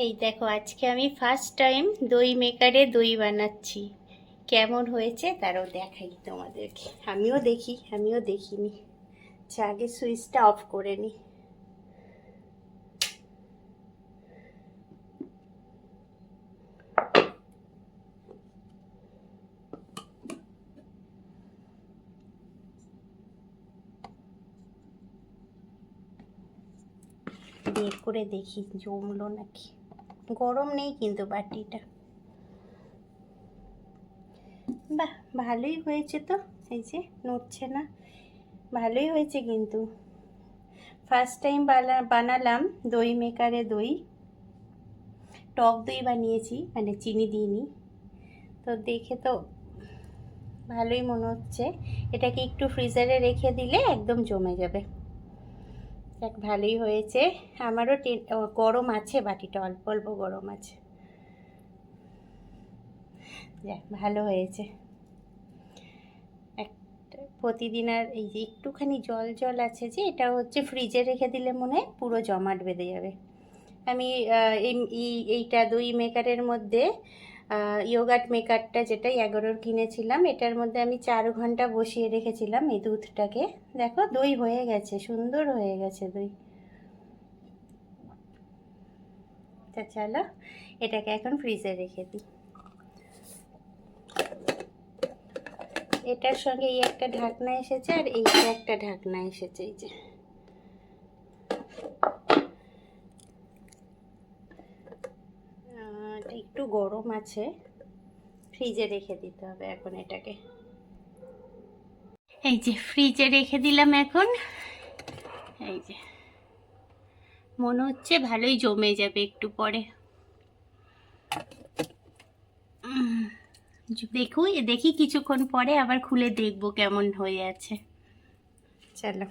এই দেখো, আজকে আমি ফার্স্ট টাইম দই মেকারে দই বানাচ্ছি। কেমন হয়েছে তারও দেখাই তোমাদেরকে। আমিও দেখি, আমিও দেখিনি। আচ্ছা আগে সুইচটা অফ করে নিই করে দেখি, জমলো নাকি? গরম নেই কিন্তু বাটিটা। বাহ, ভালোই হয়েছে তো? এই যে নড়ছে না। ভালোই হয়েছে কিন্তু। ফার্স্ট টাইম বানালাম দই মেকারে দই। টক দই বানিয়েছি মানে চিনি দিইনি। তো দেখে তো ভালোই মনে হচ্ছে। এটাকে একটু ফ্রিজারে রেখে দিলে একদম জমে যাবে। যাক ভালোই হয়েছে। আমারও গরম আছে বাটিটা, অল্প অল্প গরম আছে। যাক, ভালো হয়েছে। প্রতিদিন আর এই যে একটুখানি জল জল আছে যে, এটা হচ্ছে ফ্রিজে রেখে দিলে মনে হয় পুরো জমাট বেঁধে যাবে। আমি এই- এইটা দই মেকারের মধ্যে ইয়োগাট মেকারটা যেটা এগারোর কিনেছিলাম, এটার মধ্যে আমি চার ঘণ্টা বসিয়ে রেখেছিলাম এই দুধটাকে। দেখো, দই হয়ে গেছে, সুন্দর হয়ে গেছে দই। তা চলো, এটাকে এখন ফ্রিজে রেখে দিই। এটার সঙ্গে এই একটা ঢাকনা এসেছে, আর এইটা একটা ঢাকনা এসেছে, এই যে আহ, এটা একটু গরম আছে, ফ্রিজে রেখে দিতে হবে এখন এটাকে। এই যে ফ্রিজে রেখে দিলাম এখন। এই যে। মনে হচ্ছে ভালোই জমে যাবে একটু পরে। দেখুই, দেখি কিছুক্ষণ পরে আবার খুলে দেখব কেমন হয়ে আছে। চলো।